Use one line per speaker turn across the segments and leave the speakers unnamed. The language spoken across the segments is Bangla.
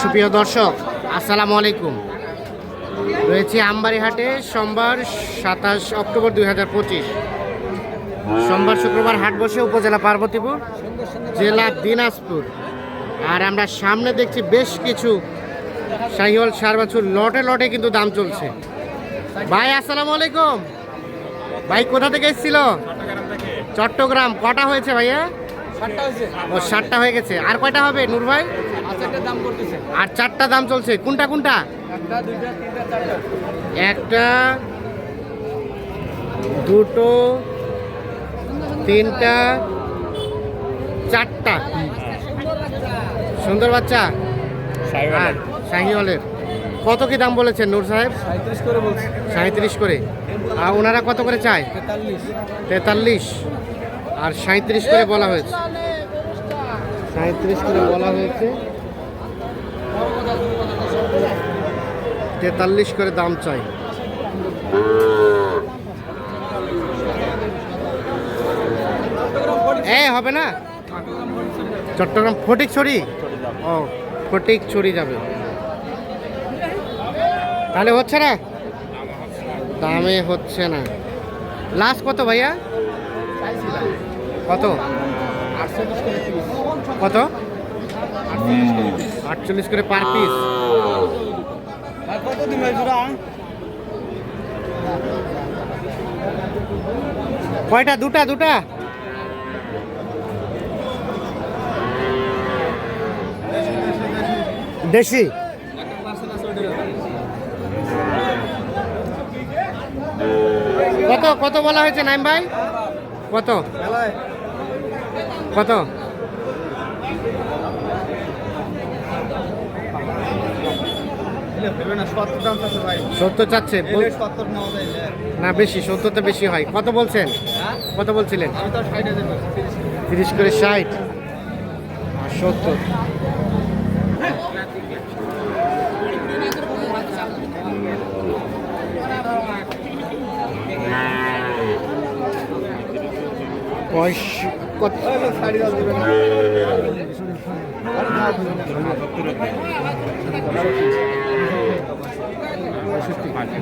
সুপ্রিয় দর্শক আসসালামু আলাইকুম। রয়েছে আমবাড়িহাটে সোমবার সাতাশ অক্টোবর দুই হাজার পঁচিশ। সোমবার শুক্রবার হাট বসে উপজেলা পার্বতীপুর জেলা দিনাজপুর। আর আমরা সামনে দেখছি বেশ কিছু শাহিওয়াল সার বাছুর লটে লটে কিন্তু দাম চলছে। ভাই আসসালামু আলাইকুম। ভাই কোথা থেকে এসেছিল? চট্টগ্রাম। কটা হয়েছে ভাইয়া? ও ষাটটা হয়ে গেছে। আর কয়টা হবে নূর ভাই? আর চারটা দাম চলছে। কোনটা কোনটা?
একটা দুইটা তিনটা চারটা।
একটা দুটো তিনটা চারটা। সুন্দর বাচ্চা? আর শাহিওয়ালের কত কি দাম বলেছেন নূর সাহেব?
সাঁত্রিশ করে বলছি।
সাঁত্রিশ করে। আর ওনারা কত করে চায়?
তেতাল্লিশ।
তেতাল্লিশ। আর সাঁত্রিশ করে বলা হয়েছে। সাঁত্রিশ করে বলা হয়েছে। তেতাল্লিশ করে দাম চাই। এ, হবে না? চট্টগ্রাম ফটিক ছড়ি? ও, ফটিক ছড়ি যাবে। তাহলে হচ্ছে না? দামে হচ্ছে না। লাস্ট কত ভাইয়া? কত? কত? আটচল্লিশ করে পার পিস
কত দিন জোড়া
কয়টা? দুটা দুটা? দেশি? কত কত বলা হয়েছে নাইম ভাই? কত? কত
ভেবে না সত্তর দাম আছে ভাই।
সত্তর চাচ্ছে? বল-
সত্তর নেওয়া যায়
না বেশি সত্তর তো বেশি হয়। কত বলছেন?
হ্যাঁ?
কত বলছিলেন?
তিরিশ করে।
ষাট? সত্তর? কত
ওই লোক ষাট হাজার দেবে না।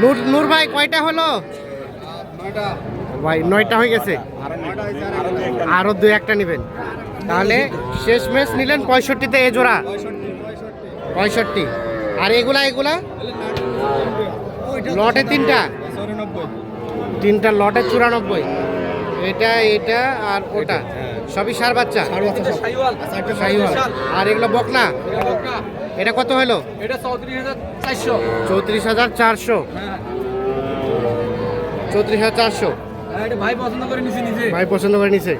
নূর নূর ভাই কয়টা হলো? ভাই নয়টা হয়ে গেছে। আরও দু একটা নেবেন। তাহলে শেষ ম্যাচ নিলেন পঁয়ষট্টিতে এ জোড়া। পঁয়ষট্টি। আর এগুলা এগুলা? লটে তিনটা। তিনটা লটে চুরানব্বই। এটা এটা আর ওটা। সবই সার বাচ্চা। আর এগুলো বকনা? এটা কত হলো?
এটা চৌত্রিশ হাজার চারশো।
চৌত্রিশ হাজার চারশো। চৌত্রিশ হাজার চারশো।
হ্যাঁ, ভাই পছন্দ করে নিছি
ভাই পছন্দ করে নিছে?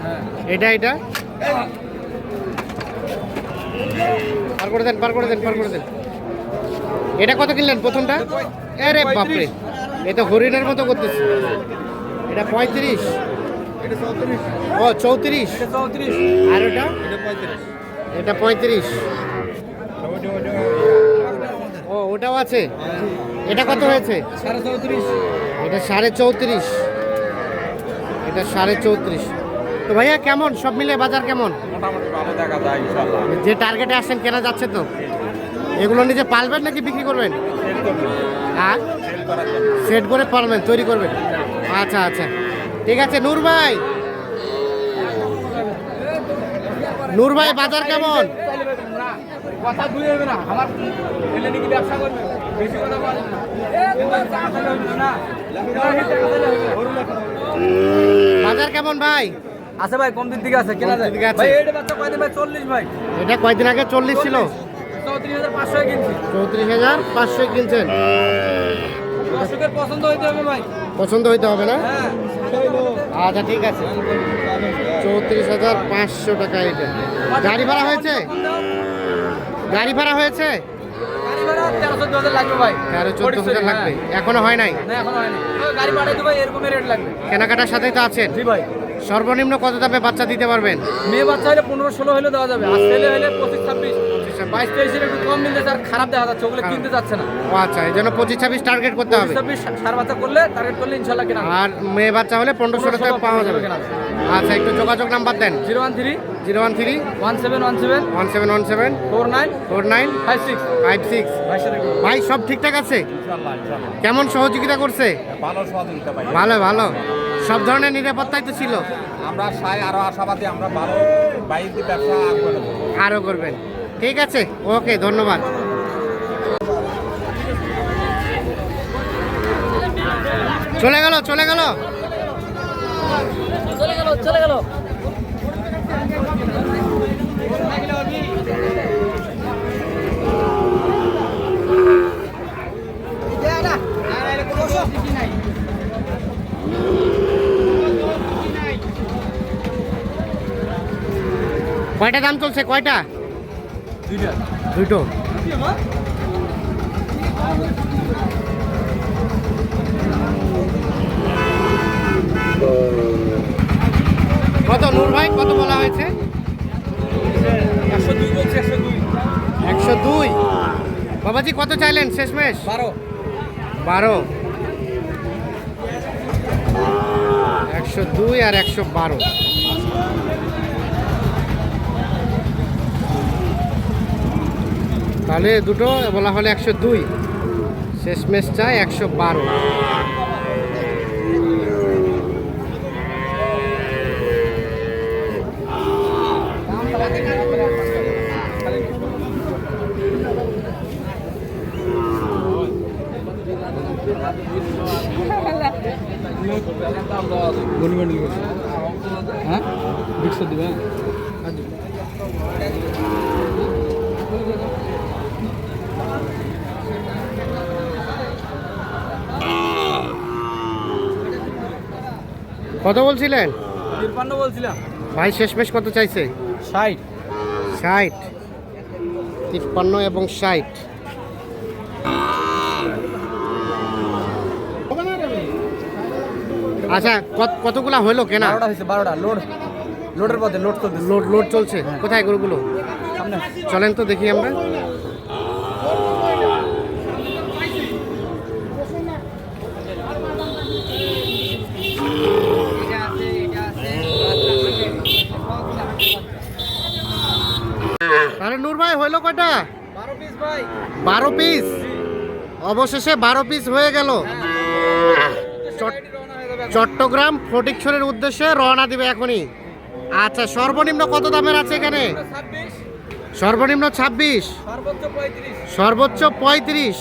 এটা এটা? পার করে দেন পার করে দেন পার করে দেন। এটা কত কিনলেন প্রথমটা? আরে বাপরে এ তো হরিণের মতো করতেছে। এটা পঁয়ত্রিশ। ও চৌত্রিশ। আর ওটা?
এটা
এটা পঁয়ত্রিশ। ও, ওটাও আছে? এটা কত হয়েছে? এটা সাড়ে চৌত্রিশ। এটা সাড়ে চৌত্রিশ। তো ভাইয়া, কেমন? সব মিলে বাজার কেমন? যে টার্গেটে আসছেন কেনা যাচ্ছে তো? এগুলো নিজে পালবেন নাকি বিক্রি করবেন? হ্যাঁ? সেট করে পারবেন তৈরি করবেন। আচ্ছা আচ্ছা। ঠিক আছে, নূর ভাই। নূর ভাই বাজার কেমন?
কথা দুই হবে না। আমার নাকি ব্যবসা করবে। বেশি কথা বলে না।
বাজার কেমন ভাই?
আছে ভাই কম দিন থেকে আছে? কেনা যায়। ভাই এটা বাচ্চা কয়দিন ভাই? চল্লিশ ভাই।
এটা কয়দিন আগে চল্লিশ ছিল?
চৌত্রিশ হাজার পাঁচশো কিনছি।
চৌত্রিশ হাজার পাঁচশো কিনছেন।
দর্শকের পছন্দ হইতে হবে ভাই।
পছন্দ হইতে হবে না? আচ্ছা ঠিক আছে। চৌত্রিশ হাজার পাঁচশো টাকা এটা। গাড়ি ভাড়া হয়েছে? গাড়ি ভাড়া হয়েছে?
তেরো চোদ্দ হাজার লাগবে
এখনও হয় নাই? কেনাকাটার সাথেই তো আছেন? সর্বনিম্ন কত দামে বাচ্চা দিতে পারবেন?
মেয়ে বাচ্চা হলে পনেরো ষোলো হলে দেওয়া যাবে। আর ছেলে হলে পঁচিশ ছাব্বিশ বাইশ তেইশের একটু কম মিলতে আর খারাপ দেখা যাচ্ছে ওগুলো কিনতে যাচ্ছে না।
ও আচ্ছা এই জন্য পঁচিশ ছাব্বিশ টার্গেট করতে হবে।
ছাব্বিশ সার বাচ্চা করলে টার্গেট করলে ইনশাল্লাহ কেনা
আর মেয়ে বাচ্চা হলে পনেরো ষোলো টাকা পাওয়া যাবে। আচ্ছা একটু যোগাযোগ নাম্বার দেন।
Zero one three
zero one three
one seven one seven
one seven one seven
four nine
four nine
five six
five six. ভাই সব ঠিকঠাক আছে? কেমন সহযোগিতা করছে?
ভালো সহযোগিতা
ভালো ভালো। সব ধরনের নিরাপত্তাই তো ছিল।
আমরা সাই আরও আশাবাদী আমরা ভালো বাইক ব্যবসা
আরও করবেন। ঠিক আছে ওকে ধন্যবাদ। চলে গেল চলে গেল।
চলে গেল চলে গেল।
কয়টা দাম চলছে কয়টা? দুটো কত নূর ভাই কত বলা হয়েছে?
একশো দুই বলছে একশো দুই।
একশো দুই। বাবাজি কত চাইলেন শেষমেশ?
বারো।
বারো। একশো দুই আর একশো বারো। তাহলে দুটো বলা হলে একশো দুই। শেষ শেষমেশ চাই একশো বারো।
হ্যাঁ? দিবে?
কত বলছিলেন?
তিরপান্ন বলছিলাম।
ভাই শেষমেশ কত চাইছে?
ষাট।
ষাট। তিপ্পান্ন এবং ষাট। আচ্ছা কত কতগুলা হলো কেনা?
বারোটা হয়েছে বারোটা। লোড লোডের পথে লোড চলতেছে।
লোড লোড চলছে। কোথায় গরুগুলো? চলেন তো দেখি আমরা। হইল কয়টা?
বারো পিস
অবশেষে বারো পিস হয়ে গেল। চট- চট্টগ্রাম ফটিকছড়ির উদ্দেশ্যে রওনা দিবে এখনই। আচ্ছা সর্বনিম্ন কত দামের আছে এখানে? সর্বনিম্ন ছাব্বিশ?
সর্বোচ্চ পঁয়ত্রিশ।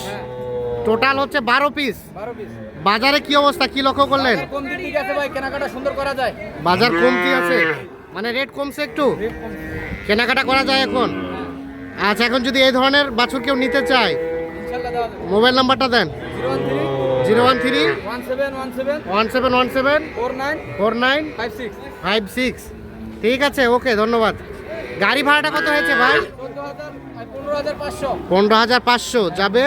টোটাল হচ্ছে বারো পিস বাজারে কি অবস্থা? কি লক্ষ্য করলেন? বাজার কমতি আছে মানে রেট কমছে একটু? কেনাকাটা করা যায় এখন? আচ্ছা এখন যদি এই ধরনের বাছুর কেউ নিতে চায় মোবাইল নাম্বারটা দেন।
Zero one three.
One
seven one seven. Four nine. Five six.
ঠিক আছে ওকে ধন্যবাদ। গাড়ি ভাড়াটা কত হয়েছে ভাই?
পনেরো হাজার পাঁচশো।
যাবে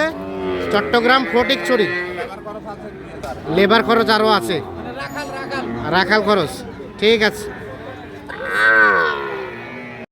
চট্টগ্রাম ফটিকছড়ি। লেবার খরচ আরও আছে।
মানে
রাখাল খরচ। ঠিক আছে।